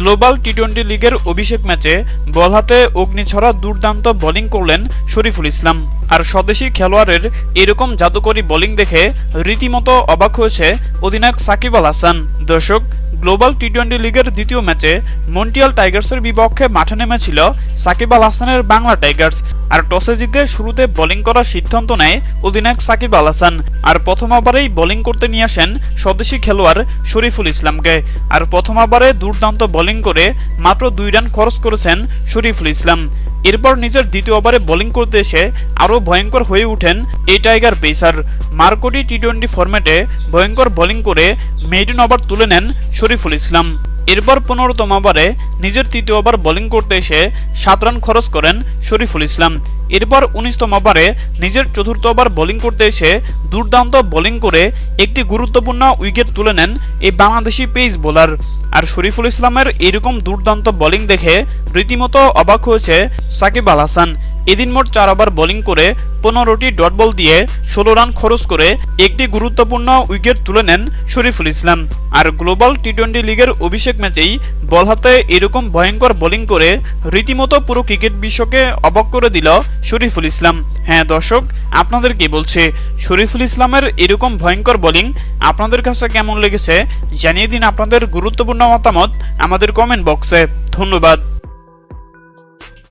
Global T twenty লিগের অভিষেক ম্যাচে বল হাতে অগ্নিছড়া দুর্দান্ত বোলিং করলেন শরীফুল ইসলাম। আর স্বদেশি খেলোয়াড়ের এরকম জাদুকরী বোলিং দেখে রীতিমতো অবাক হয়েছে অধিনায়ক সাকিব আল হাসান। দর্শক গ্লোবাল টি টোয়েন্টি লিগের দ্বিতীয় ম্যাচে মন্টিয়াল টাইগার্সের বিপক্ষে মাঠে নেমেছিল সাকিব আল হাসানের বাংলা টাইগার্স, আর টসে জিতে শুরুতে বোলিং করার সিদ্ধান্ত নেয় অধিনায়ক সাকিব আল হাসান। আর প্রথম ওভারেই বোলিং করতে নিয়ে আসেন স্বদেশি খেলোয়াড় শরীফুল ইসলামকে। আর প্রথম ওভারে দুর্দান্ত বোলিং করে মাত্র দুই রান খরচ করেছেন শরীফুল ইসলাম। এরপর নিজের দ্বিতীয় ওভারে বোলিং করতে এসে আরও ভয়ঙ্কর হয়ে ওঠেন এই টাইগার পেসার। মার্কোটি টি টোয়েন্টি ফরম্যাটে ভয়ঙ্কর বোলিং করে মেইডেন ওভার তুলে নেন শরীফুল ইসলাম। এরপর পনেরোতম ওভারে নিজের তৃতীয় ওভার বোলিং করতে এসে সাত রান খরচ করেন শরীফুল ইসলাম। এরপর উনিশতম ওভারে নিজের চতুর্থ ওভার বোলিং করতে এসে দুর্দান্ত বোলিং করে একটি গুরুত্বপূর্ণ উইকেট তুলে নেন এই বাংলাদেশি পেস বোলার। আর শরীফুল ইসলামের এরকম দুর্দান্ত বোলিং দেখে রীতিমতো অবাক হয়েছে সাকিব আল হাসান। এদিন মোট চার ওভার বোলিং করে পনেরোটি ডট বল দিয়ে ষোলো রান খরচ করে একটি গুরুত্বপূর্ণ উইকেট তুলে নেন শরীফুল ইসলাম। আর গ্লোবাল টি টোয়েন্টি লিগের অভিষেক ম্যাচেই বল হাতে এরকম ভয়ঙ্কর বোলিং করে রীতিমতো পুরো ক্রিকেট বিশ্বকে অবাক করে দিল শরীফুল ইসলাম। হ্যাঁ দর্শক, আপনাদের কি বলছে? শরীফুল ইসলামের এরকম ভয়ঙ্কর বোলিং আপনাদের কাছে কেমন লেগেছে? জানিয়ে দিন আপনাদের গুরুত্বপূর্ণ মতামত আমাদের কমেন্ট বক্সে ধন্যবাদ।